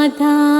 രാധ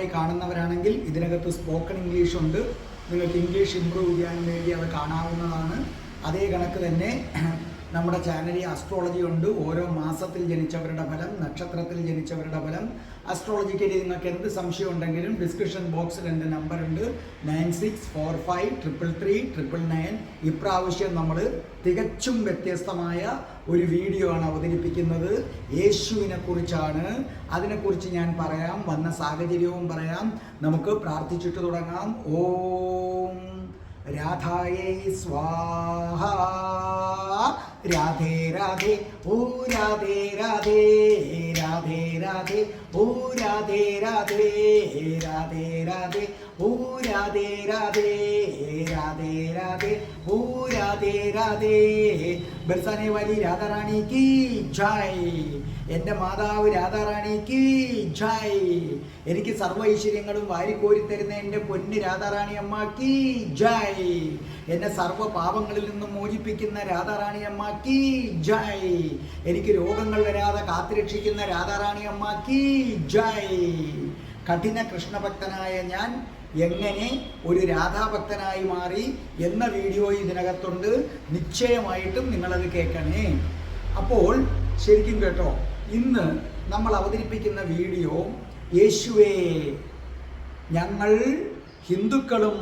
ഇതാദ്യമായി കാണുന്നവരാണെങ്കിൽ ഇതിനകത്ത് സ്പോക്കൺ ഇംഗ്ലീഷ് ഉണ്ട്. നിങ്ങൾക്ക് ഇംഗ്ലീഷ് ഇമ്പ്രൂവ് ചെയ്യാൻ വേണ്ടി അത് കാണാവുന്നതാണ്. അതേ കണക്ക് തന്നെ നമ്മുടെ ചാനലിൽ അസ്ട്രോളജി ഉണ്ട്. ഓരോ മാസത്തിൽ ജനിച്ചവരുടെ ഫലം നക്ഷത്രത്തിൽ ജനിച്ചവരുടെ ഫലം. അസ്ട്രോളജിക്കലി നിങ്ങൾക്ക് എന്ത് സംശയം ഉണ്ടെങ്കിലും ഡിസ്ക്രിപ്ഷൻ ബോക്സിൽ എന്റെ നമ്പർ ഉണ്ട്. Nine six four five triple three triple nine ഇപ്രാവശ്യം നമ്മൾ തികച്ചും വ്യത്യസ്തമായ ഒരു വീഡിയോ ആണ് അവതരിപ്പിക്കുന്നത്. യേശുവിനെ കുറിച്ചാണ്. അതിനെക്കുറിച്ച് ഞാൻ പറയാം. വന്ന സാഹചര്യവും പറയാം. നമുക്ക് പ്രാർത്ഥിച്ചിട്ട് തുടങ്ങാം. ഓം രാധായേ സ്വാഹ. രാധേ രാധേ ഓ രാധേ രാധേ. രാധേ രാധേ ഓ രാധേ രാധേ. രാധേ രാധേ ഓ രാധേ രാധേ രാധേ രാധേ ബർസാനെ വാലി രാധാറാണി കി ജയ്. എന്റെ മാതാവ് രാധാറാണിക്ക് ജയ്. എനിക്ക് സർവ ഐശ്വര്യങ്ങളും വാരിക്കോരി തരുന്ന എന്റെ പൊന്ന് രാധാറാണി അമ്മയ്ക്ക് ജയ്. എന്നെ സർവ പാപങ്ങളിൽ നിന്നും മോചിപ്പിക്കുന്ന രാധാറാണി അമ്മയ്ക്ക് ജയ്. എനിക്ക് രോഗങ്ങൾ വരാതെ കാത്തുരക്ഷിക്കുന്ന രാധാറാണി അമ്മയ്ക്ക് ജയ്. കഠിന കൃഷ്ണഭക്തനായ ഞാൻ എങ്ങനെ ഒരു രാധാഭക്തനായി മാറി എന്ന വീഡിയോ ഇതിനകത്തുണ്ട്. നിശ്ചയമായിട്ടും നിങ്ങളത് കേൾക്കണേ. അപ്പോൾ ശരിക്കും കേട്ടോ ഇന്ന് നമ്മൾ അവതരിപ്പിക്കുന്ന വീഡിയോ യേശുവേ ഞങ്ങൾ ഹിന്ദുക്കളും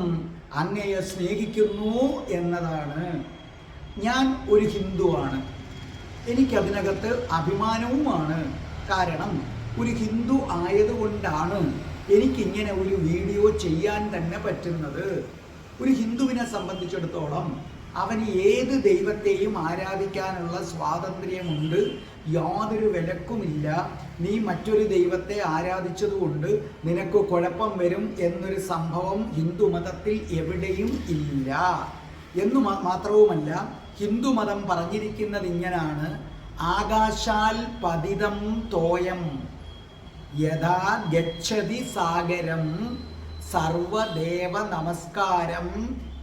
അങ്ങയെ സ്നേഹിക്കുന്നു എന്നതാണ്. ഞാൻ ഒരു ഹിന്ദുവാണ്. എനിക്കതിനകത്ത് അഭിമാനവുമാണ്. കാരണം ഒരു ഹിന്ദു ആയതുകൊണ്ടാണ് എനിക്കിങ്ങനെ ഒരു വീഡിയോ ചെയ്യാൻ തന്നെ പറ്റുന്നത് ഒരു ഹിന്ദുവിനെ സംബന്ധിച്ചിടത്തോളം അവന് ഏത് ദൈവത്തെയും ആരാധിക്കാനുള്ള സ്വാതന്ത്ര്യമുണ്ട് യാതൊരു വിലക്കുമില്ല. നീ മറ്റൊരു ദൈവത്തെ ആരാധിച്ചതുകൊണ്ട് നിനക്ക് കുഴപ്പം വരും എന്നൊരു സംഭവം ഹിന്ദുമതത്തിൽ എവിടെയും ഇല്ല. എന്ന് മാത്രവുമല്ല ഹിന്ദുമതം പറഞ്ഞിരിക്കുന്നത് ഇങ്ങനാണ്. ആകാശാൽ പതിതം തോയം. യഥാ ഗച്ഛതി സാഗരം സർവദേവ നമസ്കാരം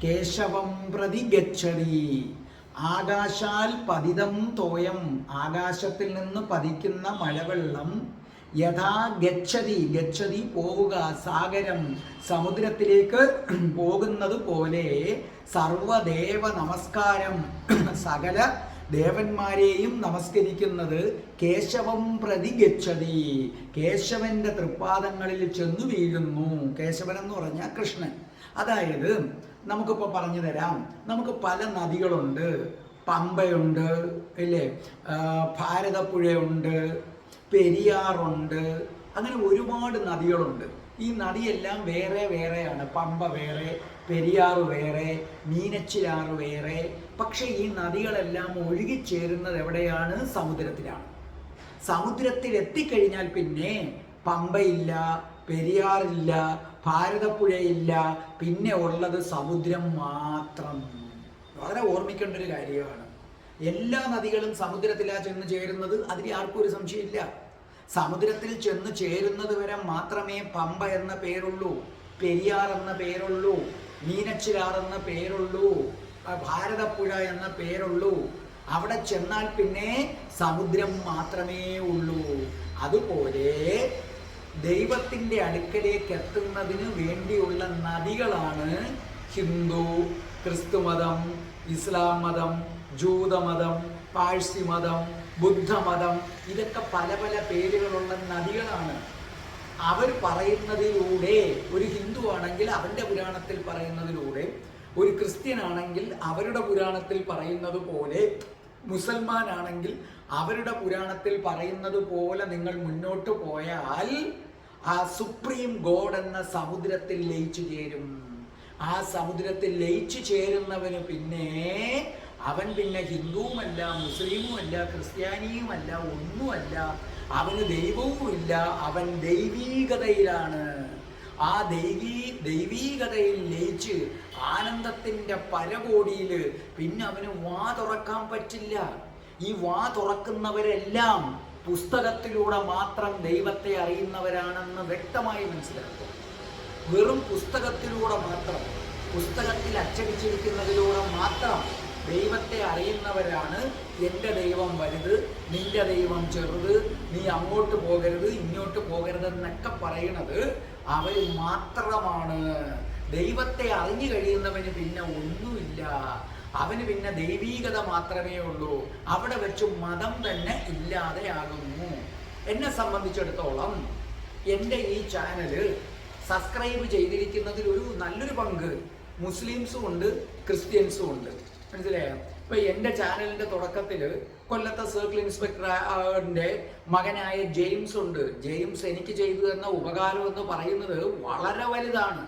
കേശവം പ്രതി ഗച്ഛതി. ആകാശാൽ പതിതം തോയം ആകാശത്തിൽ നിന്ന് പതിക്കുന്ന മഴവെള്ളം. യഥാ ഗച്ഛതി ഗച്ഛതി പോവുക സാഗരം സമുദ്രത്തിലേക്ക് പോകുന്നത് പോലെ സർവദേവ നമസ്കാരം സകല ദേവന്മാരെയും നമസ്കരിക്കുന്നത് കേശവം പ്രതി ഗച്ഛതി. കേശവന്റെ തൃപ്പാദങ്ങളിൽ ചെന്നു വീഴുന്നു. കേശവൻ എന്ന് പറഞ്ഞാൽ കൃഷ്ണൻ. അതായത് നമുക്കിപ്പോൾ പറഞ്ഞു തരാം നമുക്ക് പല നദികളുണ്ട്. പമ്പയുണ്ട് ഇല്ലേ? ഭാരതപ്പുഴയുണ്ട് പെരിയാറുണ്ട് അങ്ങനെ ഒരുപാട് നദികളുണ്ട്. ഈ നദിയെല്ലാം വേറെ വേറെയാണ് പമ്പ വേറെ പെരിയാറ് വേറെ മീനച്ചിലാറ് വേറെ. പക്ഷേ ഈ നദികളെല്ലാം ഒഴുകിച്ചേരുന്നത് എവിടെയാണ്? സമുദ്രത്തിലാണ്. സമുദ്രത്തിൽ എത്തിക്കഴിഞ്ഞാൽ പിന്നെ പമ്പയില്ല പെരിയാറില്ല ഭാരതപ്പുഴയില്ല. പിന്നെ ഉള്ളത് സമുദ്രം മാത്രം. വളരെ ഓർമ്മിക്കേണ്ട ഒരു കാര്യമാണ്. എല്ലാ നദികളും സമുദ്രത്തിലാ ചെന്ന് ചേരുന്നത്. അതിൽ ആർക്കും ഒരു സംശയമില്ല. സമുദ്രത്തിൽ ചെന്ന് ചേരുന്നത് വരെ മാത്രമേ പമ്പ എന്ന പേരുള്ളൂ പെരിയാർ എന്ന പേരുള്ളൂ മീനച്ചിലാർ എന്ന പേരുള്ളൂ ഭാരതപ്പുഴ എന്ന പേരുള്ളൂ. അവിടെ ചെന്നാൽ പിന്നെ സമുദ്രം മാത്രമേ ഉള്ളൂ. അതുപോലെ ദൈവത്തിന്റെ അടുക്കലേക്ക് എത്തുന്നതിന് വേണ്ടിയുള്ള നദികളാണ് ഹിന്ദു ക്രിസ്തുമതം ഇസ്ലാം മതം ജൂതമതം പാഴ്സി മതം ബുദ്ധമതം ഇതൊക്കെ പല പല പേരുകളുള്ള നദികളാണ്. അവർ പറയുന്നതിലൂടെ ഒരു ഹിന്ദു ആണെങ്കിൽ അവന്റെ പുരാണത്തിൽ പറയുന്നതിലൂടെ ഒരു ക്രിസ്ത്യൻ ആണെങ്കിൽ അവരുടെ പുരാണത്തിൽ പറയുന്നത് പോലെ മുസൽമാൻ ആണെങ്കിൽ അവരുടെ പുരാണത്തിൽ പറയുന്നത് പോലെ നിങ്ങൾ മുന്നോട്ട് പോയാൽ ആ സുപ്രീം ഗോഡ് എന്ന സമുദ്രത്തിൽ ലയിച്ചു ചേരും. ആ സമുദ്രത്തിൽ ലയിച്ചു ചേരുന്നവന് പിന്നെ അവൻ പിന്നെ ഹിന്ദുവുമല്ല മുസ്ലിമുമല്ല ക്രിസ്ത്യാനിയുമല്ല ഒന്നുമല്ല അവന് ദൈവവുമില്ല അവൻ ദൈവീകതയിലാണ്. ആ ദൈവീ ദൈവീകതയിൽ ലയിച്ച് ആനന്ദത്തിന്റെ പരകോടിയിൽ പിന്നെ അവന് വാ തുറക്കാൻ പറ്റില്ല. ഈ വാ തുറക്കുന്നവരെല്ലാം പുസ്തകത്തിലൂടെ മാത്രം ദൈവത്തെ അറിയുന്നവരാണെന്ന് വ്യക്തമായി മനസ്സിലാക്കും വെറും പുസ്തകത്തിലൂടെ മാത്രം പുസ്തകത്തിൽ അച്ചടിച്ചിരിക്കുന്നതിലൂടെ മാത്രം ദൈവത്തെ അറിയുന്നവരാണ് എന്റെ ദൈവം വലുത് നിന്റെ ദൈവം ചെറുത് നീ അങ്ങോട്ട് പോകരുത് ഇങ്ങോട്ട് പോകരുത് എന്നൊക്കെ പറയുന്നത് അവർ മാത്രമാണ്. ദൈവത്തെ അറിഞ്ഞു കഴിയുന്നവന് പിന്നെ ഒന്നുമില്ല. അവന് പിന്നെ ദൈവീകത മാത്രമേ ഉള്ളൂ. അവിടെ വെച്ച് മതം തന്നെ ഇല്ലാതെയാകുന്നു എന്നെ സംബന്ധിച്ചിടത്തോളം എന്റെ ഈ ചാനൽ സബ്സ്ക്രൈബ് ചെയ്തിരിക്കുന്നതിൽ ഒരു നല്ലൊരു പങ്ക്. മുസ്ലിംസും ഉണ്ട് ക്രിസ്ത്യൻസും ഉണ്ട്. മനസ്സിലായോ? ഇപ്പൊ എന്റെ ചാനലിന്റെ തുടക്കത്തിൽ കൊല്ലത്തെ സർക്കിൾ ഇൻസ്പെക്ടറിന്റെ മകനായ ജെയിംസ് ഉണ്ട്. ജെയിംസ് എനിക്ക് ചെയ്തു തന്ന ഉപകാരം എന്ന് പറയുന്നത് വളരെ വലുതാണ്.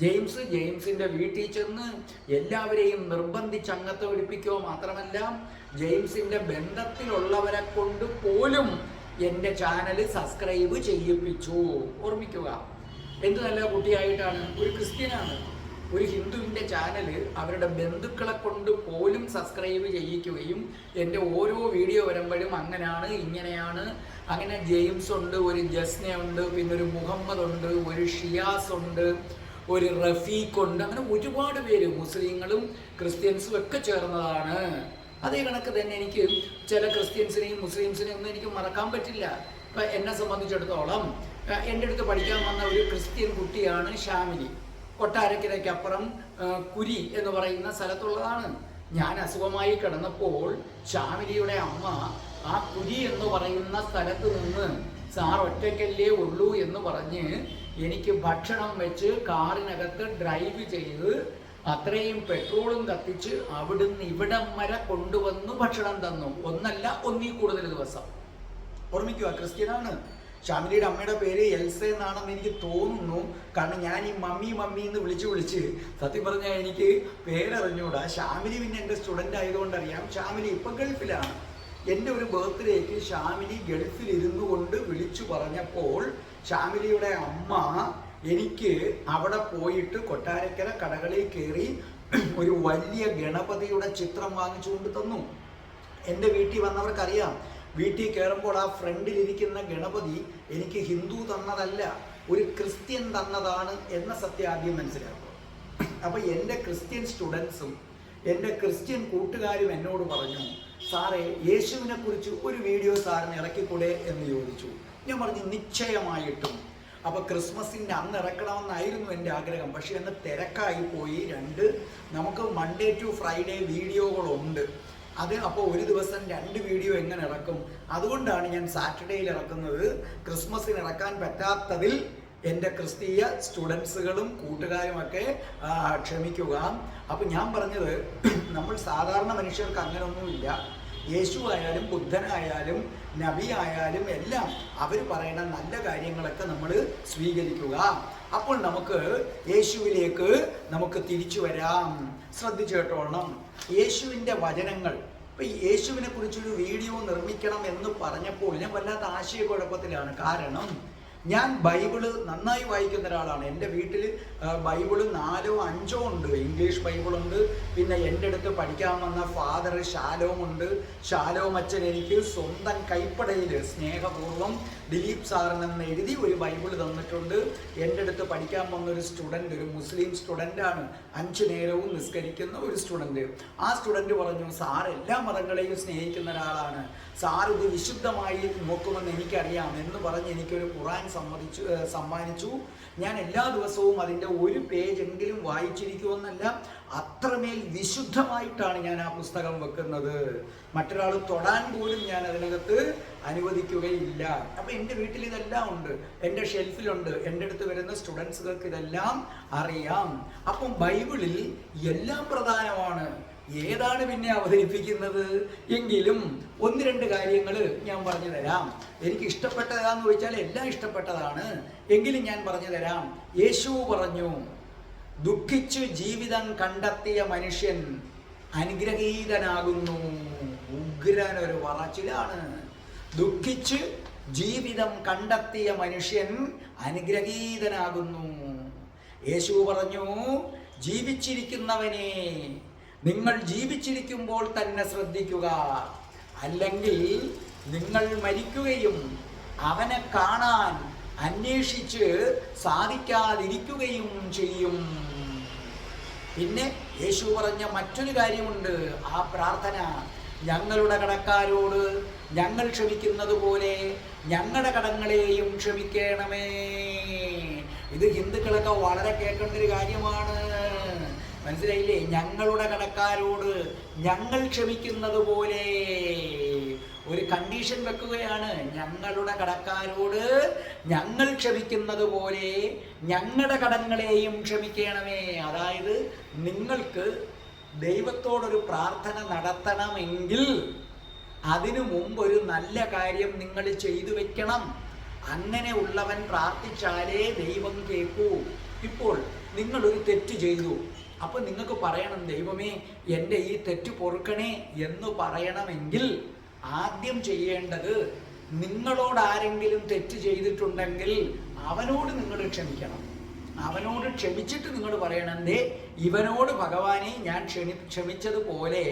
ജെയിംസ് ജെയിംസിന്റെ വീട്ടിൽ ചെന്ന് എല്ലാവരെയും നിർബന്ധിച്ച് അംഗത്വം പിടിപ്പിക്കുക മാത്രമല്ല ജെയിംസിന്റെ ബന്ധത്തിലുള്ളവരെ കൊണ്ട് പോലും എന്റെ ചാനൽ സബ്സ്ക്രൈബ് ചെയ്യിപ്പിച്ചു. ഓർമ്മിക്കുക. എന്ത് നല്ല കുട്ടിയായിട്ടാണ്. ഒരു ക്രിസ്ത്യനാണ്. ഒരു ഹിന്ദുവിന്റെ ചാനൽ അവരുടെ ബന്ധുക്കളെ കൊണ്ട് പോലും സബ്സ്ക്രൈബ് ചെയ്യിക്കുകയും എന്റെ ഓരോ വീഡിയോ വരുമ്പോഴും അങ്ങനെയാണ് ഇങ്ങനെയാണ്. അങ്ങനെ ജെയിംസ് ഉണ്ട് ഒരു ജസ്ന ഉണ്ട് പിന്നെ ഒരു മുഹമ്മദ് ഉണ്ട് ഒരു ഷിയാസ് ഉണ്ട് ഒരു റഫീഖ് ഉണ്ട്. അങ്ങനെ ഒരുപാട് പേര് മുസ്ലിങ്ങളും ക്രിസ്ത്യൻസും ഒക്കെ ചേർന്നതാണ്. അതേ കണക്ക് തന്നെ എനിക്ക് ചില ക്രിസ്ത്യൻസിനെയും മുസ്ലിംസിനെയും ഒന്നും എനിക്ക് മറക്കാൻ പറ്റില്ല. ഇപ്പം എന്നെ സംബന്ധിച്ചിടത്തോളം എന്റെ അടുത്ത് പഠിക്കാൻ വന്ന ഒരു ക്രിസ്ത്യൻ കുട്ടിയാണ് ഷാമിലി. കൊട്ടാരക്കരയ്ക്കപ്പുറം അപ്പുറം കുരി എന്ന് പറയുന്ന സ്ഥലത്തുള്ളതാണ്. ഞാൻ അസുഖമായി കിടന്നപ്പോൾ ചാമിലിയുടെ അമ്മ ആ കുരി എന്ന് പറയുന്ന സ്ഥലത്ത് നിന്ന് സാർ ഒറ്റയ്ക്കല്ലേ ഉള്ളൂ എന്ന് പറഞ്ഞ് എനിക്ക് ഭക്ഷണം വെച്ച് കാറിനകത്ത് ഡ്രൈവ് ചെയ്ത് അത്രയും പെട്രോളും കത്തിച്ച് അവിടുന്ന് ഇവിടം വരെ കൊണ്ടുവന്ന് ഭക്ഷണം തന്നു. ഒന്നല്ല ഒന്നീ കൂടുതൽ ദിവസം. ഓർമ്മിക്കുക ക്രിസ്ത്യനാണ്. ഷാമിലിയുടെ അമ്മയുടെ പേര് എൽസ എന്നാണെന്ന് എനിക്ക് തോന്നുന്നു. കാരണം ഞാൻ ഈ മമ്മി മമ്മി എന്ന് വിളിച്ച് വിളിച്ച് സത്യം പറഞ്ഞാൽ എനിക്ക് പേരറിഞ്ഞൂടാ. ഷാമിലി പിന്നെ എന്റെ സ്റ്റുഡന്റ് ആയതുകൊണ്ട് അറിയാം ഷാമിലി ഇപ്പം ഗൾഫിലാണ്. എന്റെ ഒരു ബർത്ത്ഡേക്ക് ഷാമിലി ഗൾഫിൽ ഇരുന്നു കൊണ്ട് വിളിച്ചു പറഞ്ഞപ്പോൾ ഷാമിലിയുടെ അമ്മ എനിക്ക് അവിടെ പോയിട്ട് കൊട്ടാരക്കര കടകളിൽ കയറി ഒരു വലിയ ഗണപതിയുടെ ചിത്രം വാങ്ങിച്ചുകൊണ്ട് തന്നു. എന്റെ വീട്ടിൽ വന്നവർക്കറിയാം. വീട്ടിൽ കയറുമ്പോൾ ആ ഫ്രണ്ടിലിരിക്കുന്ന ഗണപതി എനിക്ക് ഹിന്ദു തന്നതല്ല ഒരു ക്രിസ്ത്യൻ തന്നതാണ് എന്ന സത്യം ആദ്യം മനസ്സിലാക്കുക. അപ്പോൾ എന്റെ ക്രിസ്ത്യൻ സ്റ്റുഡൻസും എന്റെ ക്രിസ്ത്യൻ കൂട്ടുകാരും എന്നോട് പറഞ്ഞു സാറേ യേശുവിനെ കുറിച്ച് ഒരു വീഡിയോ സാറിന് ഇറക്കിക്കൂടെ? എന്ന് ചോദിച്ചു. ഞാൻ പറഞ്ഞു നിശ്ചയമായിട്ടും. അപ്പോൾ ക്രിസ്മസിന്റെ അന്ന് ഇറക്കണമെന്നായിരുന്നു എന്റെ ആഗ്രഹം. പക്ഷേ അന്ന് തിരക്കായി പോയി. രണ്ട് നമുക്ക് മൺഡേ ടു ഫ്രൈഡേ വീഡിയോകളുണ്ട്. അത് അപ്പോൾ ഒരു ദിവസം രണ്ട് വീഡിയോ എങ്ങനെ ഇറക്കും അതുകൊണ്ടാണ് ഞാൻ സാറ്റർഡേയിൽ ഇറക്കുന്നത്. ക്രിസ്മസിന് ഇറക്കാൻ പറ്റാത്തതിൽ എന്റെ ക്രിസ്തീയ സ്റ്റുഡൻസുകളും കൂട്ടുകാരുമൊക്കെ ക്ഷമിക്കുക. അപ്പം ഞാൻ പറഞ്ഞത് നമ്മൾ സാധാരണ മനുഷ്യർക്ക് അങ്ങനെയൊന്നുമില്ല യേശു ആയാലും ബുദ്ധനായാലും നബി ആയാലും എല്ലാം അവർ പറയുന്ന നല്ല കാര്യങ്ങളൊക്കെ നമ്മൾ സ്വീകരിക്കുക. അപ്പോൾ നമുക്ക് യേശുവിലേക്ക് നമുക്ക് തിരിച്ചു വരാം. ശ്രദ്ധിച്ചു കേട്ടോളണം യേശുവിന്റെ വചനങ്ങൾ. ഇപ്പം യേശുവിനെ കുറിച്ചൊരു വീഡിയോ നിർമ്മിക്കണം എന്ന് പറഞ്ഞപ്പോൾ ഞാൻ വല്ലാത്ത ആശയക്കുഴപ്പത്തിലാണ്. കാരണം ഞാൻ ബൈബിൾ നന്നായി വായിക്കുന്ന ഒരാളാണ്. എന്റെ വീട്ടിൽ ബൈബിൾ നാലോ അഞ്ചോ ഉണ്ട്. ഇംഗ്ലീഷ് ബൈബിളുണ്ട്. പിന്നെ എന്റെ അടുത്ത് പഠിക്കാൻ വന്ന ഫാദർ ശാലോം ഉണ്ട്. ശാലോം അച്ഛൻ എനിക്ക് സ്വന്തം കൈപ്പടയിൽ സ്നേഹപൂർവം ദിലീപ് സാറിനെന്ന് എഴുതി ഒരു ബൈബിൾ തന്നിട്ടുണ്ട്. എന്റെ അടുത്ത് പഠിക്കാൻ വന്ന ഒരു സ്റ്റുഡന്റ് ഒരു മുസ്ലിം സ്റ്റുഡന്റാണ്. അഞ്ചു നേരവും നിസ്കരിക്കുന്ന ഒരു സ്റ്റുഡന്റ്. ആ സ്റ്റുഡന്റ് പറഞ്ഞു സാർ എല്ലാ മതങ്ങളെയും സ്നേഹിക്കുന്ന ഒരാളാണ്. സാർ ഇത് വിശുദ്ധമായി നോക്കുമെന്ന് എനിക്കറിയാം എന്ന് പറഞ്ഞ് എനിക്കൊരു ഖുറാൻ സമ്മതിച്ചു സമ്മാനിച്ചു. ഞാൻ എല്ലാ ദിവസവും അതിന്റെ ഒരു പേജ് എങ്കിലും വായിച്ചിരിക്കുമെന്നല്ല അത്രമേൽ വിശുദ്ധമായിട്ടാണ് ഞാൻ ആ പുസ്തകം വെക്കുന്നത്. മറ്റൊരാൾ തൊടാൻ പോലും ഞാൻ അതിനകത്ത് അനുവദിക്കുകയില്ല. അപ്പം എന്റെ വീട്ടിൽ ഇതെല്ലാം ഉണ്ട്. എന്റെ ഷെൽഫിലുണ്ട്. എന്റെ അടുത്ത് വരുന്ന സ്റ്റുഡൻസുകൾക്ക് ഇതെല്ലാം അറിയാം. അപ്പം ബൈബിളിൽ എല്ലാം പ്രധാനമാണ്. ഏതാണ് പിന്നെ അവതരിപ്പിക്കുന്നത്? എങ്കിലും ഒന്ന് രണ്ട് കാര്യങ്ങൾ ഞാൻ പറഞ്ഞു തരാം. എനിക്ക് ഇഷ്ടപ്പെട്ടതാന്ന് ചോദിച്ചാൽ എല്ലാം ഇഷ്ടപ്പെട്ടതാണ്. എങ്കിലും ഞാൻ പറഞ്ഞു തരാം. യേശു പറഞ്ഞു ദുഃഖിച്ചു ജീവിതം കണ്ടെത്തിയ മനുഷ്യൻ അനുഗ്രഹീതനാകുന്നു. ഉഗ്രൻ ഒരു പറച്ചിലാണ്. ദുഃഖിച്ച് ജീവിതം കണ്ടെത്തിയ മനുഷ്യൻ അനുഗ്രഹീതനാകുന്നു. യേശു പറഞ്ഞു ജീവിച്ചിരിക്കുന്നവനെ നിങ്ങൾ ജീവിച്ചിരിക്കുമ്പോൾ തന്നെ ശ്രദ്ധിക്കുക. അല്ലെങ്കിൽ നിങ്ങൾ മരിക്കുകയും അവനെ കാണാൻ അന്വേഷിച്ച് സാധിക്കാതിരിക്കുകയും ചെയ്യും. പിന്നെ യേശു പറഞ്ഞ മറ്റൊരു കാര്യമുണ്ട്. ആ പ്രാർത്ഥന ഞങ്ങളുടെ കടക്കാരോട് ഞങ്ങൾ ക്ഷമിക്കുന്നത് പോലെ ഞങ്ങളുടെ കടങ്ങളെയും ക്ഷമിക്കണമേ. ഇത് ഹിന്ദുക്കളൊക്കെ വളരെ കേൾക്കേണ്ട ഒരു കാര്യമാണ്. മനസ്സിലായില്ലേ? ഞങ്ങളുടെ കടക്കാരോട് ഞങ്ങൾ ക്ഷമിക്കുന്നത് പോലെ ഒരു കണ്ടീഷൻ വെക്കുകയാണ്. ഞങ്ങളുടെ കടക്കാരോട് ഞങ്ങൾ ക്ഷമിക്കുന്നത് പോലെ ഞങ്ങളുടെ കടങ്ങളെയും ക്ഷമിക്കണമേ. അതായത് നിങ്ങൾക്ക് ദൈവത്തോടൊരു പ്രാർത്ഥന നടത്തണമെങ്കിൽ അതിനു മുമ്പ് ഒരു നല്ല കാര്യം നിങ്ങൾ ചെയ്തു വെക്കണം. അങ്ങനെ ഉള്ളവൻ പ്രാർത്ഥിച്ചാലേ ദൈവം കേൾക്കൂ. ഇപ്പോൾ നിങ്ങളൊരു തെറ്റ് ചെയ്തു. അപ്പൊ നിങ്ങൾക്ക് പറയണം ദൈവമേ എന്റെ ഈ തെറ്റ് പൊറുക്കണേ എന്ന് പറയണമെങ്കിൽ ആദ്യം ചെയ്യേണ്ടത് നിങ്ങളോട് ആരെങ്കിലും തെറ്റ് ചെയ്തിട്ടുണ്ടെങ്കിൽ അവനോട് നിങ്ങൾ ക്ഷമിക്കണം. അവനോട് ക്ഷമിച്ചിട്ട് നിങ്ങൾ പറയണം ദേ ഇവനോട് ഭഗവാനെ ഞാൻ ക്ഷമി ക്ഷമിച്ചതുപോലെ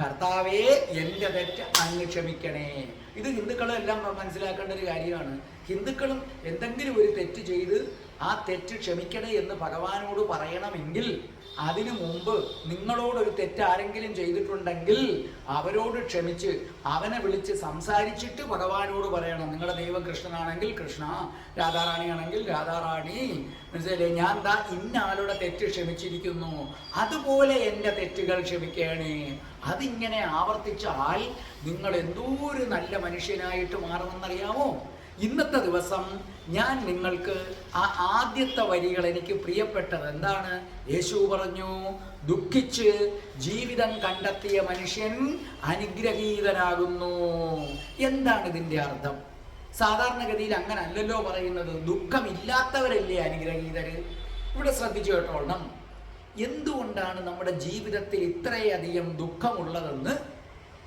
കർത്താവേ എന്റെ തെറ്റ് അങ്ങ് ക്ഷമിക്കണേ. ഇത് ഹിന്ദുക്കളെല്ലാം മനസ്സിലാക്കേണ്ട ഒരു കാര്യമാണ്. ഹിന്ദുക്കളും എന്തെങ്കിലും ഒരു തെറ്റ് ചെയ്ത് ആ തെറ്റ് ക്ഷമിക്കണേ എന്ന് ഭഗവാനോട് പറയണമെങ്കിൽ അതിനു മുമ്പ് നിങ്ങളോടൊരു തെറ്റ് ആരെങ്കിലും ചെയ്തിട്ടുണ്ടെങ്കിൽ അവരോട് ക്ഷമിച്ച് അവനെ വിളിച്ച് സംസാരിച്ചിട്ട് ഭഗവാനോട് പറയണം. നിങ്ങളുടെ ദൈവം കൃഷ്ണനാണെങ്കിൽ കൃഷ്ണ രാധാറാണിയാണെങ്കിൽ രാധാറാണി. മനസ്സിലെ ഞാൻ ദാ ഇന്നാളുടെ തെറ്റ് ക്ഷമിച്ചിരിക്കുന്നു. അതുപോലെ എന്റെ തെറ്റുകൾ ക്ഷമിക്കണേ. അതിങ്ങനെ ആവർത്തിച്ചാൽ നിങ്ങൾ എന്തോ ഒരു നല്ല മനുഷ്യനായിട്ട് മാറുമെന്നറിയാമോ? ഇന്നത്തെ ദിവസം ഞാൻ നിങ്ങൾക്ക് ആ ആദ്യത്തെ വരികൾ എനിക്ക് പ്രിയപ്പെട്ടത് എന്താണ്? യേശു പറഞ്ഞു ദുഃഖിച്ച് ജീവിതം കണ്ടെത്തിയ മനുഷ്യൻ അനുഗ്രഹീതനാകുന്നു. എന്താണ് ഇതിന്റെ അർത്ഥം? സാധാരണഗതിയിൽ അങ്ങനെ അല്ലല്ലോ പറയുന്നത്. ദുഃഖമില്ലാത്തവരല്ലേ അനുഗ്രഹീതര്? ഇവിടെ ശ്രദ്ധിച്ചു കേട്ടോളണം. എന്തുകൊണ്ടാണ് നമ്മുടെ ജീവിതത്തിൽ ഇത്രയധികം ദുഃഖമുള്ളതെന്ന്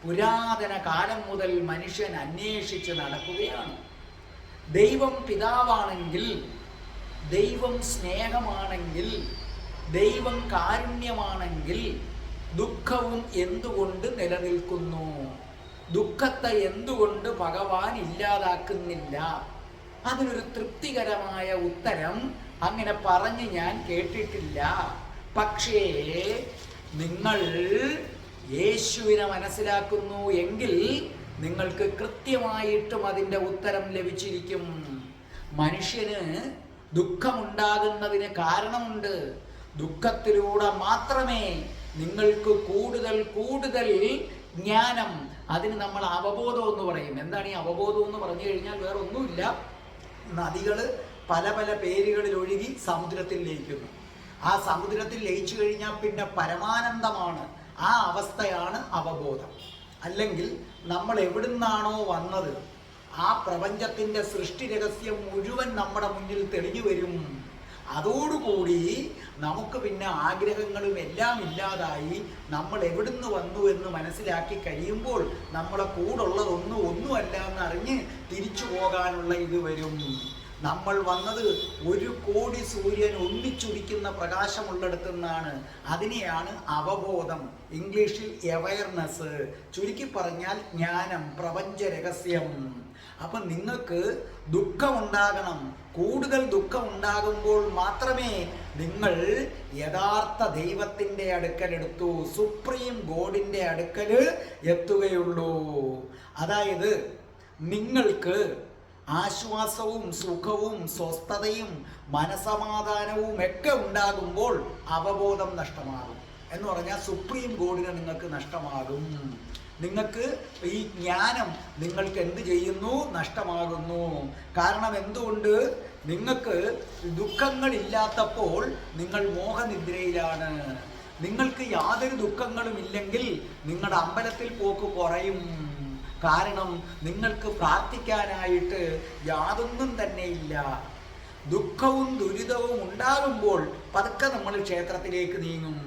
പുരാതന കാലം മുതൽ മനുഷ്യൻ അന്വേഷിച്ച് നടക്കുകയാണ്? ദൈവം പിതാവാണെങ്കിൽ ദൈവം സ്നേഹമാണെങ്കിൽ ദൈവം കാരുണ്യമാണെങ്കിൽ ദുഃഖവും എന്തുകൊണ്ട് നിലനിൽക്കുന്നു? ദുഃഖത്തെ എന്തുകൊണ്ട് ഭഗവാൻ ഇല്ലാതാക്കുന്നില്ല? അതിനൊരു തൃപ്തികരമായ ഉത്തരം അങ്ങനെ പറഞ്ഞ് ഞാൻ കേട്ടിട്ടില്ല. പക്ഷേ നിങ്ങൾ യേശുവിനെ മനസ്സിലാക്കുന്നു എങ്കിൽ നിങ്ങൾക്ക് കൃത്യമായിട്ടും അതിന്റെ ഉത്തരം ലഭിച്ചിരിക്കും. മനുഷ്യന് ദുഃഖമുണ്ടാകുന്നതിന് കാരണമുണ്ട്. ദുഃഖത്തിലൂടെ മാത്രമേ നിങ്ങൾക്ക് കൂടുതൽ കൂടുതൽ ജ്ഞാനം അതിന് നമ്മൾ അവബോധം എന്ന് പറയും. എന്താണ് ഈ അവബോധം എന്ന് പറഞ്ഞു കഴിഞ്ഞാൽ വേറെ ഒന്നുമില്ല നദികൾ പല പല പേരുകളിൽ ഒഴുകി സമുദ്രത്തിൽ ലയിക്കുന്നു. ആ സമുദ്രത്തിൽ ലയിച്ചു കഴിഞ്ഞാൽ പിന്നെ പരമാനന്ദമാണ്. ആ അവസ്ഥയാണ് അവബോധം. അല്ലെങ്കിൽ നമ്മൾ എവിടുന്നാണോ വന്നത് ആ പ്രപഞ്ചത്തിന്റെ സൃഷ്ടി രഹസ്യം മുഴുവൻ നമ്മുടെ മുന്നിൽ തെളിഞ്ഞു വരും. അതോടുകൂടി നമുക്ക് പിന്നെ ആഗ്രഹങ്ങളും എല്ലാം ഇല്ലാതായി നമ്മൾ എവിടുന്ന് വന്നു എന്ന് മനസ്സിലാക്കി കഴിയുമ്പോൾ നമ്മളെ കൂടുള്ളതൊന്നും ഒന്നുമല്ല എന്നറിഞ്ഞ് തിരിച്ചു പോകാനുള്ള ഇത് വരും. നമ്മൾ വന്നത് ഒരു കോടി സൂര്യൻ ഒന്നിച്ചുദിക്കുന്ന പ്രകാശമുള്ളിടത്തു നിന്നാണ് അതിനെയാണ് അവബോധം. ഇംഗ്ലീഷിൽ അവയർനെസ് ചുരുക്കി പറഞ്ഞാൽ ജ്ഞാനം പ്രപഞ്ച രഹസ്യം. അപ്പം നിങ്ങൾക്ക് ദുഃഖമുണ്ടാകണം. കൂടുതൽ ദുഃഖം ഉണ്ടാകുമ്പോൾ മാത്രമേ നിങ്ങൾ യഥാർത്ഥ ദൈവത്തിന്റെ അടുക്കൽ എടുത്തു സുപ്രീം ഗോഡിന്റെ അടുക്കൽ എത്തുകയുള്ളൂ. അതായത് നിങ്ങൾക്ക് ആശ്വാസവും സുഖവും സ്വസ്ഥതയും മനസമാധാനവും ഒക്കെ ഉണ്ടാകുമ്പോൾ അവബോധം നഷ്ടമാകും. എന്ന് പറഞ്ഞാൽ സുപ്രീം ഗോഡിനെ നിങ്ങൾക്ക് നഷ്ടമാകും. നിങ്ങൾക്ക് ഈ ജ്ഞാനം നിങ്ങൾക്ക് എന്ത് ചെയ്യുന്നു? നഷ്ടമാകുന്നു. കാരണം എന്തുകൊണ്ട്? നിങ്ങൾക്ക് ദുഃഖങ്ങളില്ലാത്തപ്പോൾ നിങ്ങൾ മോഹനിദ്രയിലാണ്. നിങ്ങൾക്ക് യാതൊരു ദുഃഖങ്ങളും ഇല്ലെങ്കിൽ നിങ്ങളുടെ അമ്പലത്തിൽ പോക്ക് കുറയും. കാരണം നിങ്ങൾക്ക് പ്രാർത്ഥിക്കാനായിട്ട് യാതൊന്നും തന്നെ ഇല്ല. ദുഃഖവും ദുരിതവും ഉണ്ടാകുമ്പോൾ പതുക്കെ നമ്മൾ ക്ഷേത്രത്തിലേക്ക് നീങ്ങും.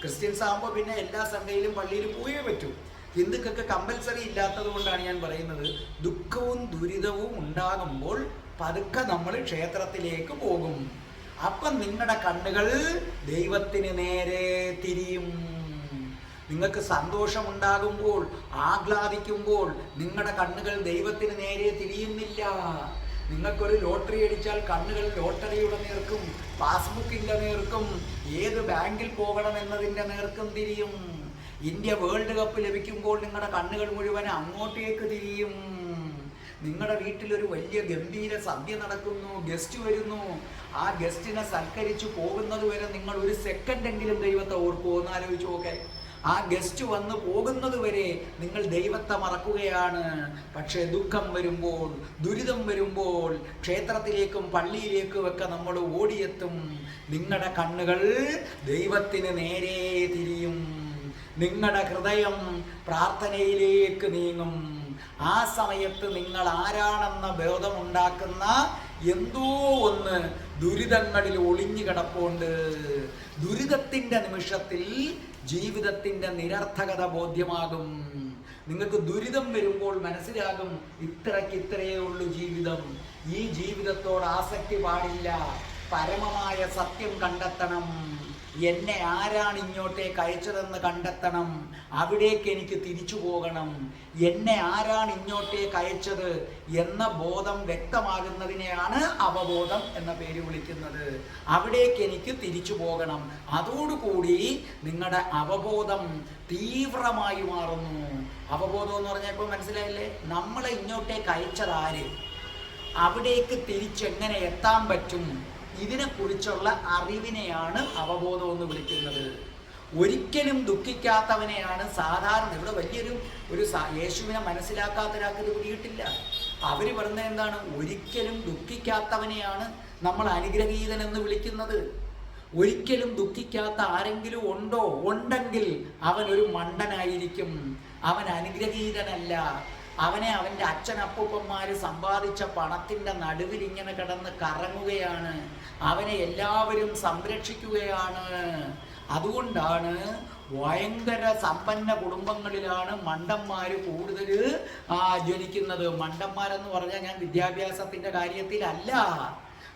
ക്രിസ്ത്യൻസ് ആകുമ്പോൾ പിന്നെ എല്ലാ സൺഡേയിലും പള്ളിയിൽ പോയേ പറ്റൂ. ഹിന്ദുക്കൾക്ക് കമ്പൽസറി ഇല്ലാത്തത് കൊണ്ടാണ് ഞാൻ പറയുന്നത്. ദുഃഖവും ദുരിതവും ഉണ്ടാകുമ്പോൾ പതുക്കെ നമ്മൾ ക്ഷേത്രത്തിലേക്ക് പോകും. അപ്പം നിങ്ങളുടെ കണ്ണുകൾ ദൈവത്തിന് നേരെ തിരിയും. നിങ്ങൾക്ക് സന്തോഷമുണ്ടാകുമ്പോൾ ആഹ്ലാദിക്കുമ്പോൾ നിങ്ങളുടെ കണ്ണുകൾ ദൈവത്തിന് നേരെ തിരിയുന്നില്ല. നിങ്ങൾക്കൊരു ലോട്ടറി അടിച്ചാൽ കണ്ണുകൾ ലോട്ടറിയുടെ നേർക്കും പാസ്ബുക്കിന്റെ നേർക്കും ഏത് ബാങ്കിൽ പോകണം എന്നതിന്റെ നേർക്കും തിരിയും. ഇന്ത്യ വേൾഡ് കപ്പ് ലഭിക്കുമ്പോൾ നിങ്ങളുടെ കണ്ണുകൾ മുഴുവൻ അങ്ങോട്ടേക്ക് തിരിയും. നിങ്ങളുടെ വീട്ടിലൊരു വലിയ ഗംഭീര സദ്യ നടക്കുന്നു ഗസ്റ്റ് വരുന്നു. ആ ഗസ്റ്റിനെ സൽക്കരിച്ചു പോകുന്നത് വരെ നിങ്ങൾ ഒരു സെക്കൻഡെങ്കിലും ദൈവത്തെ ഓർക്കുമോ എന്ന് ആലോചിച്ച് നോക്കേ. ആ ഗസ്റ്റ് വന്നു പോകുന്നത് വരെ നിങ്ങൾ ദൈവത്തെ മറക്കുകയാണ്. പക്ഷേ ദുഃഖം വരുമ്പോൾ ദുരിതം വരുമ്പോൾ ക്ഷേത്രത്തിലേക്കും പള്ളിയിലേക്കും ഒക്കെ നമ്മൾ ഓടിയെത്തും. നിങ്ങളുടെ കണ്ണുകൾ ദൈവത്തിന് നേരെ തിരിയും. നിങ്ങളുടെ ഹൃദയം പ്രാർത്ഥനയിലേക്ക് നീങ്ങും. ആ സമയത്ത് നിങ്ങൾ ആരാണെന്ന ബോധമുണ്ടാക്കുന്ന എന്തോ ഒന്ന് ദുരിതങ്ങളിൽ ഒളിഞ്ഞു കിടപ്പുണ്ട്. ദുരിതത്തിന്റെ നിമിഷത്തിൽ ജീവിതത്തിന്റെ നിരർത്ഥകത ബോധ്യമാകും. നിങ്ങൾക്ക് ദുരിതം വരുമ്പോൾ മനസ്സിലാകും ഇത്രയ്ക്ക് ഇത്രയേ ഉള്ളൂ ജീവിതം. ഈ ജീവിതത്തോട് ആസക്തി പാടില്ല. പരമമായ സത്യം കണ്ടെത്തണം. എന്നെ ആരാണ് ഇങ്ങോട്ടേക്ക് അയച്ചതെന്ന് കണ്ടെത്തണം. അവിടേക്ക് എനിക്ക് തിരിച്ചു പോകണം. എന്നെ ആരാണ് ഇങ്ങോട്ടേക്ക് അയച്ചത് എന്ന ബോധം വ്യക്തമാകുന്നതിനെയാണ് അവബോധം എന്ന പേര് വിളിക്കുന്നത്. അവിടേക്ക് എനിക്ക് തിരിച്ചു പോകണം. അതോടുകൂടി നിങ്ങളുടെ അവബോധം തീവ്രമായി മാറുന്നു. അവബോധം എന്ന് പറഞ്ഞാൽ ഇപ്പോൾ മനസ്സിലായില്ലേ? നമ്മളെ ഇങ്ങോട്ടേക്ക് അയച്ചത് ആര്? അവിടേക്ക് തിരിച്ചെങ്ങനെ എത്താൻ പറ്റും? ഇതിനെക്കുറിച്ചുള്ള അറിവിനെയാണ് അവബോധം എന്ന് വിളിക്കുന്നത്. ഒരിക്കലും ദുഃഖിക്കാത്തവനെയാണ് സാധാരണ ഇവിടെ വലിയൊരു ഒരു യേശുവിനെ മനസ്സിലാക്കാത്ത ഒരാൾക്ക് ഇത് പിടിയിട്ടില്ല അവർ പറയുന്നത് എന്താണ്? ഒരിക്കലും ദുഃഖിക്കാത്തവനെയാണ് നമ്മൾ അനുഗ്രഹീതൻ എന്ന് വിളിക്കുന്നത്. ഒരിക്കലും ദുഃഖിക്കാത്ത ആരെങ്കിലും ഉണ്ടോ? ഉണ്ടെങ്കിൽ അവൻ ഒരു മണ്ടനായിരിക്കും. അവൻ അനുഗ്രഹീതനല്ല. അവനെ അവന്റെ അച്ഛനപ്പൂപ്പന്മാർ സമ്പാദിച്ച പണത്തിന്റെ നടുവിൽ ഇങ്ങനെ കിടന്ന് കറങ്ങുകയാണ്. അവനെ എല്ലാവരും സംരക്ഷിക്കുകയാണ്. അതുകൊണ്ടാണ് ഭയങ്കര സമ്പന്ന കുടുംബങ്ങളിലാണ് മണ്ടന്മാർ കൂടുതൽ ജനിക്കുന്നത്. മണ്ടന്മാരെന്ന് പറഞ്ഞാൽ ഞാൻ വിദ്യാഭ്യാസത്തിന്റെ കാര്യത്തിലല്ല.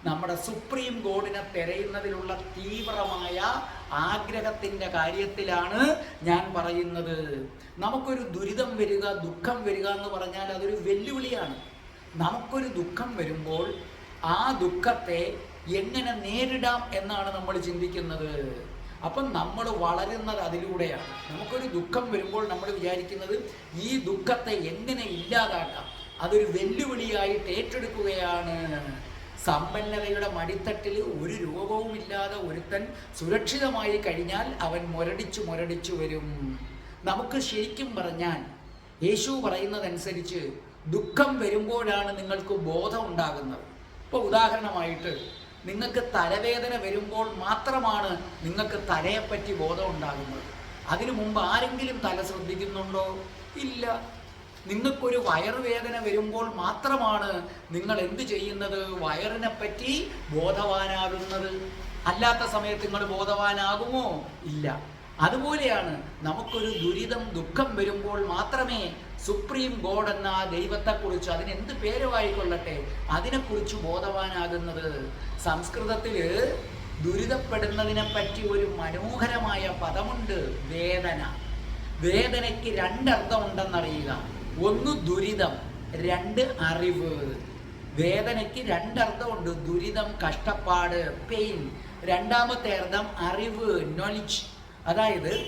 നമ്മുടെ സുപ്രീം കോടതിനെ തിരയുന്നതിലുള്ള തീവ്രമായ ആഗ്രഹത്തിന്റെ കാര്യത്തിലാണ് ഞാൻ പറയുന്നത്. നമുക്കൊരു ദുരിതം വരിക ദുഃഖം വരിക എന്ന് പറഞ്ഞാൽ അതൊരു വെല്ലുവിളിയാണ്. നമുക്കൊരു ദുഃഖം വരുമ്പോൾ ആ ദുഃഖത്തെ എങ്ങനെ നേരിടാം എന്നാണ് നമ്മൾ ചിന്തിക്കുന്നത്. അപ്പം നമ്മൾ വളരുന്നത് അതിലൂടെയാണ്. നമുക്കൊരു ദുഃഖം വരുമ്പോൾ നമ്മൾ വിചാരിക്കുന്നത് ഈ ദുഃഖത്തെ എങ്ങനെ ഇല്ലാതാക്കാം? അതൊരു വെല്ലുവിളിയായിട്ട് ഏറ്റെടുക്കുകയാണ്. സമ്പന്നതയുടെ മടിത്തട്ടിൽ ഒരു രോഗവുമില്ലാതെ ഒരുത്തൻ സുരക്ഷിതമായി കഴിഞ്ഞാൽ അവൻ മുരടിച്ചു മുരടിച്ചു വരും. നമുക്ക് ശരിക്കും പറഞ്ഞാൽ യേശു പറയുന്നതനുസരിച്ച് ദുഃഖം വരുമ്പോഴാണ് നിങ്ങൾക്ക് ബോധം ഉണ്ടാകുന്നത് ഇപ്പോൾ ഉദാഹരണമായിട്ട് നിങ്ങൾക്ക് തലവേദന വരുമ്പോൾ മാത്രമാണ് നിങ്ങൾക്ക് തലയെപ്പറ്റി ബോധം ഉണ്ടാകുന്നത് അതിനു മുമ്പ് ആരെങ്കിലും തല ശ്രദ്ധിക്കുന്നുണ്ടോ? ഇല്ല. നിങ്ങൾക്കൊരു വയറുവേദന വരുമ്പോൾ മാത്രമാണ് നിങ്ങൾ എന്ത് ചെയ്യുന്നത്? വയറിനെ പറ്റി ബോധവാനാകുന്നത്. അല്ലാത്ത സമയത്ത് നിങ്ങൾ ബോധവാനാകുമോ? ഇല്ല. അതുപോലെയാണ് നമുക്കൊരു ദുരിതം ദുഃഖം വരുമ്പോൾ മാത്രമേ സുപ്രീം ഗോഡ് എന്ന ദൈവത്തെക്കുറിച്ച് അതിന് എന്ത് പേരുമായിക്കൊള്ളട്ടെ അതിനെക്കുറിച്ച് ബോധവാനാകുന്നത്. സംസ്കൃതത്തിൽ ദുരിതപ്പെടുന്നതിനെ പറ്റി ഒരു മനോഹരമായ പദമുണ്ട് വേദന. വേദനയ്ക്ക് രണ്ടർത്ഥം ഉണ്ടെന്നറിയുക ഒന്ന് ദുരിതം രണ്ട് അറിവ്. വേദനയ്ക്ക് രണ്ടർത്ഥമുണ്ട്. ദുരിതം കഷ്ടപ്പാട് പെയിൻ രണ്ടാമത്തെ അർത്ഥം അറിവ് നോളജ് അതായത്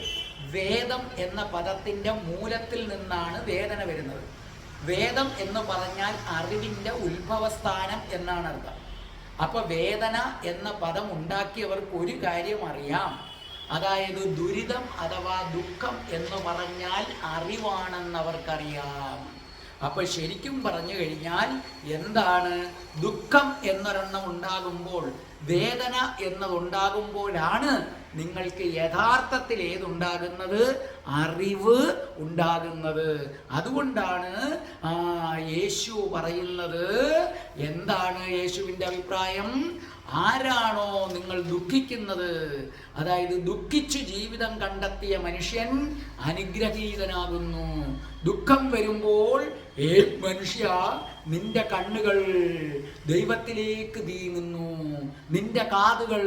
വേദം എന്ന പദത്തിന്റെ മൂലത്തിൽ നിന്നാണ് വേദന വരുന്നത്. വേദം എന്ന് പറഞ്ഞാൽ അറിവിന്റെ ഉത്ഭവസ്ഥാനം എന്നാണ് അർത്ഥം. അപ്പൊ വേദന എന്ന പദം ഉണ്ടാക്കിയവർക്ക് ഒരു കാര്യം അറിയാം. അതായത് ദുരിതം അഥവാ ദുഃഖം എന്ന് പറഞ്ഞാൽ അറിവാണെന്നവർക്കറിയാം. അപ്പൊ ശരിക്കും പറഞ്ഞു കഴിഞ്ഞാൽ എന്താണ്? ദുഃഖം എന്നൊരെണ്ണം ഉണ്ടാകുമ്പോൾ വേദന എന്നതുണ്ടാകുമ്പോഴാണ് നിങ്ങൾക്ക് യഥാർത്ഥത്തിൽ ഏതുണ്ടാകുന്നത്? അറിവ് ഉണ്ടാകുന്നത്. അതുകൊണ്ടാണ് യേശു പറയുന്നത്. എന്താണ് യേശുവിന്റെ അഭിപ്രായം? ആരാണോ നിങ്ങൾ ദുഃഖിക്കുന്നത്? അതായത് ദുഃഖിച്ച് ജീവിതം കണ്ടെത്തിയ മനുഷ്യൻ അനുഗ്രഹീതനാകുന്നു. ദുഃഖം വരുമ്പോൾ ഏ മനുഷ്യ നിന്റെ കണ്ണുകൾ ദൈവത്തിലേക്ക് നീങ്ങുന്നു നിന്റെ കാതുകൾ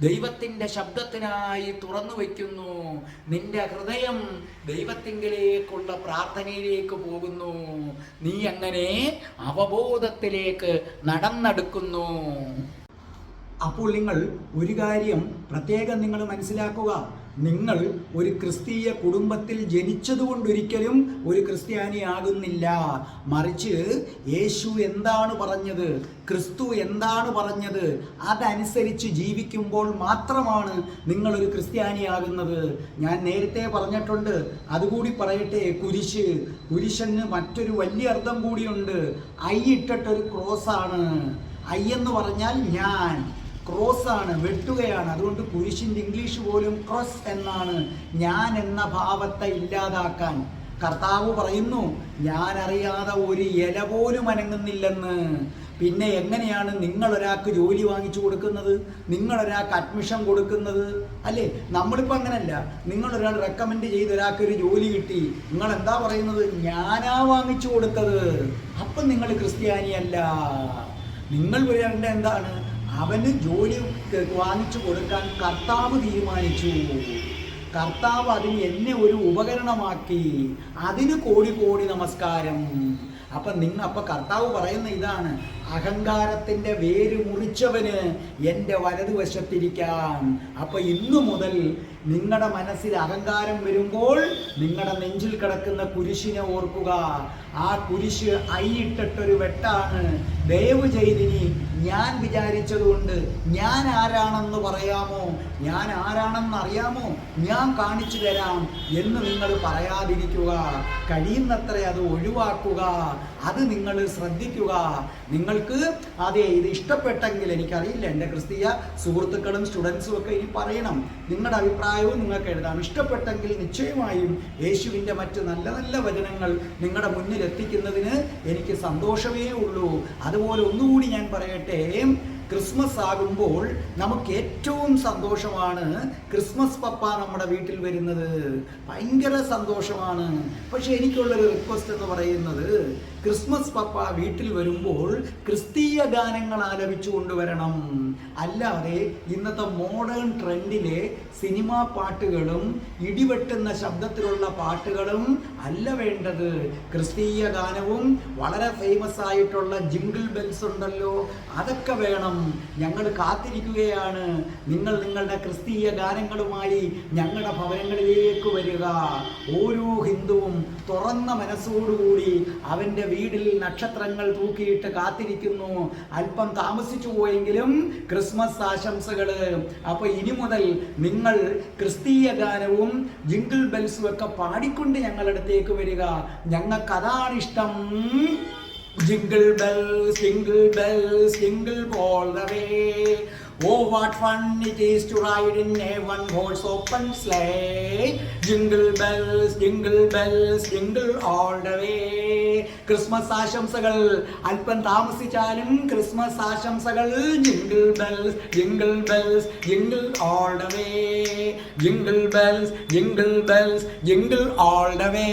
ദൈവത്തിന്റെ ശബ്ദത്തിനായി തുറന്നു വയ്ക്കുന്നു. നിന്റെ ഹൃദയം ദൈവത്തിങ്കിലേക്കുള്ള പ്രാർത്ഥനയിലേക്ക് പോകുന്നു. നീ അങ്ങനെ അവബോധത്തിലേക്ക് നടന്നെടുക്കുന്നു. അപ്പോൾ നിങ്ങൾ ഒരു കാര്യം പ്രത്യേകം നിങ്ങൾ മനസ്സിലാക്കുക. നിങ്ങൾ ഒരു ക്രിസ്തീയ കുടുംബത്തിൽ ജനിച്ചതുകൊണ്ടൊരിക്കലും ഒരു ക്രിസ്ത്യാനിയാകുന്നില്ല മറിച്ച് യേശു എന്താണ് പറഞ്ഞത്? ക്രിസ്തു എന്താണ് പറഞ്ഞത്? അതനുസരിച്ച് ജീവിക്കുമ്പോൾ മാത്രമാണ് നിങ്ങളൊരു ക്രിസ്ത്യാനിയാകുന്നത് ഞാൻ നേരത്തെ പറഞ്ഞിട്ടുണ്ട്. അതുകൂടി പറയട്ടെ കുരിശ്. കുരിശന് മറ്റൊരു വലിയ അർത്ഥം കൂടിയുണ്ട്. ഐ ഇട്ടിട്ടൊരു ക്രോസാണ്. ഐ എന്ന് പറഞ്ഞാൽ ഞാൻ. ക്രോസ് ആണ് വെട്ടുകയാണ്. അതുകൊണ്ട് കുരിശിന്റെ ഇംഗ്ലീഷ് പോലും ക്രോസ് എന്നാണ് ഞാൻ എന്ന ഭാവത്തെ ഇല്ലാതാക്കാൻ. കർത്താവ് പറയുന്നു ഞാൻ അറിയാതെ ഒരു ഇല പോലും അനങ്ങുന്നില്ലെന്ന്. പിന്നെ എങ്ങനെയാണ് നിങ്ങൾ ഒരാൾക്ക് ജോലി വാങ്ങിച്ചു കൊടുക്കുന്നത്? നിങ്ങൾ ഒരാൾക്ക് അഡ്മിഷൻ കൊടുക്കുന്നത്? അല്ലേ? നമ്മളിപ്പോൾ അങ്ങനല്ല. നിങ്ങൾ ഒരാൾ റെക്കമെൻഡ് ചെയ്ത് ഒരാൾക്ക് ഒരു ജോലി കിട്ടി. നിങ്ങൾ എന്താ പറയുന്നത്? ഞാനാ വാങ്ങിച്ചു കൊടുത്തത്. അപ്പം നിങ്ങൾ ക്രിസ്ത്യാനിയല്ല. നിങ്ങൾ വരേണ്ട എന്താണ്? അവന് ജോലി വാങ്ങിച്ചു കൊടുക്കാൻ കർത്താവ് തീരുമാനിച്ചു. കർത്താവ് അതിന് എന്നെ ഒരു ഉപകരണമാക്കി. അതിന് കോടി കോടി നമസ്കാരം. അപ്പൊ നിങ്ങൾ അപ്പൊ കർത്താവ് പറയുന്ന ഇതാണ്. അഹങ്കാരത്തിന്റെ വേര് മുറിച്ചവന് എന്റെ വലതുവശത്തിരിക്കാൻ അപ്പൊ ഇന്നു മുതൽ നിങ്ങളുടെ മനസ്സിൽ അഹങ്കാരം വരുമ്പോൾ നിങ്ങളുടെ നെഞ്ചിൽ കിടക്കുന്ന കുരിശിനെ ഓർക്കുക. ആ കുരിശ് ഐ ഇട്ടിട്ടൊരു വെട്ടാണ്. ദയവ് ചെയ്തിനി ഞാൻ വിചാരിച്ചതുകൊണ്ട് ഞാൻ ആരാണെന്ന് പറയാമോ? ഞാൻ ആരാണെന്ന് അറിയാമോ? ഞാൻ കാണിച്ചു തരാം എന്ന് നിങ്ങൾ പറയാതിരിക്കുക. കഴിയുന്നത്ര അത് ഒഴിവാക്കുക. അത് നിങ്ങൾ ശ്രദ്ധിക്കുക. നിങ്ങൾക്ക് അതെ ഇത് ഇഷ്ടപ്പെട്ടെങ്കിൽ എനിക്കറിയില്ല. എന്റെ ക്രിസ്തീയ സുഹൃത്തുക്കളും സ്റ്റുഡൻസും ഒക്കെ ഇനി പറയണം. നിങ്ങളുടെ അഭിപ്രായവും നിങ്ങൾക്ക് എഴുതാം. ഇഷ്ടപ്പെട്ടെങ്കിൽ നിശ്ചയമായും യേശുവിന്റെ മറ്റ് നല്ല നല്ല വചനങ്ങൾ നിങ്ങളുടെ മുന്നിൽ എത്തിക്കുന്നതിന് എനിക്ക് സന്തോഷമേ ഉള്ളൂ. അതുപോലെ ഒന്നുകൂടി ഞാൻ പറയട്ടെ. ക്രിസ്മസ് ആകുമ്പോൾ നമുക്ക് ഏറ്റവും സന്തോഷമാണ് ക്രിസ്മസ് പപ്പ നമ്മുടെ വീട്ടിൽ വരുന്നത്. ഭയങ്കര സന്തോഷമാണ്. പക്ഷെ എനിക്കുള്ളൊരു റിക്വസ്റ്റ് എന്ന് പറയുന്നത് ക്രിസ്മസ് പപ്പ വീട്ടിൽ വരുമ്പോൾ ക്രിസ്തീയ ഗാനങ്ങൾ ആലപിച്ചു കൊണ്ടുവരണം. അല്ലാതെ ഇന്നത്തെ മോഡേൺ ട്രെൻഡിലെ സിനിമാ പാട്ടുകളും ഇടിവെട്ടുന്ന ശബ്ദത്തിലുള്ള പാട്ടുകളും അല്ല വേണ്ടത്. ക്രിസ്തീയ ഗാനവും വളരെ ഫേമസ് ആയിട്ടുള്ള ജിങ്കിൾ ബെൽസ് ഉണ്ടല്ലോ അതൊക്കെ വേണം. ഞങ്ങൾ കാത്തിരിക്കുകയാണ്. നിങ്ങൾ നിങ്ങളുടെ ക്രിസ്തീയ ഗാനങ്ങളുമായി ഞങ്ങളുടെ ഭവനങ്ങളിലേക്ക് വരിക. ഓരോ ഹിന്ദുവും തുറന്ന മനസ്സോടുകൂടി അവന്റെ വീടിൽ നക്ഷത്രങ്ങൾ തൂക്കിയിട്ട് കാത്തിരിക്കുന്നു. അല്പം താമസിച്ചു പോയെങ്കിലും ക്രിസ്മസ് ആശംസകൾ അപ്പൊ ഇനി മുതൽ നിങ്ങൾ ക്രിസ്തീയ ഗാനവും ജിങ്കിൾ ബെൽസും ഒക്കെ പാടിക്കൊണ്ട് ഞങ്ങളടുത്തേക്ക് വരിക. ഞങ്ങൾക്ക് അതാണ് ഇഷ്ടം. Jingle bell jingle bell jingle all way. Oh, what fun it is to ride in a one-horse open sleigh. Jingle bells, jingle bells, jingle all the way. Christmas ആശംസകൾ അല്പം താമസിച്ചാലും ക്രിസ്മസ് ആശംസകൾ jingle bells jingle bells jingle all the way jingle bells jingle bells jingle all the way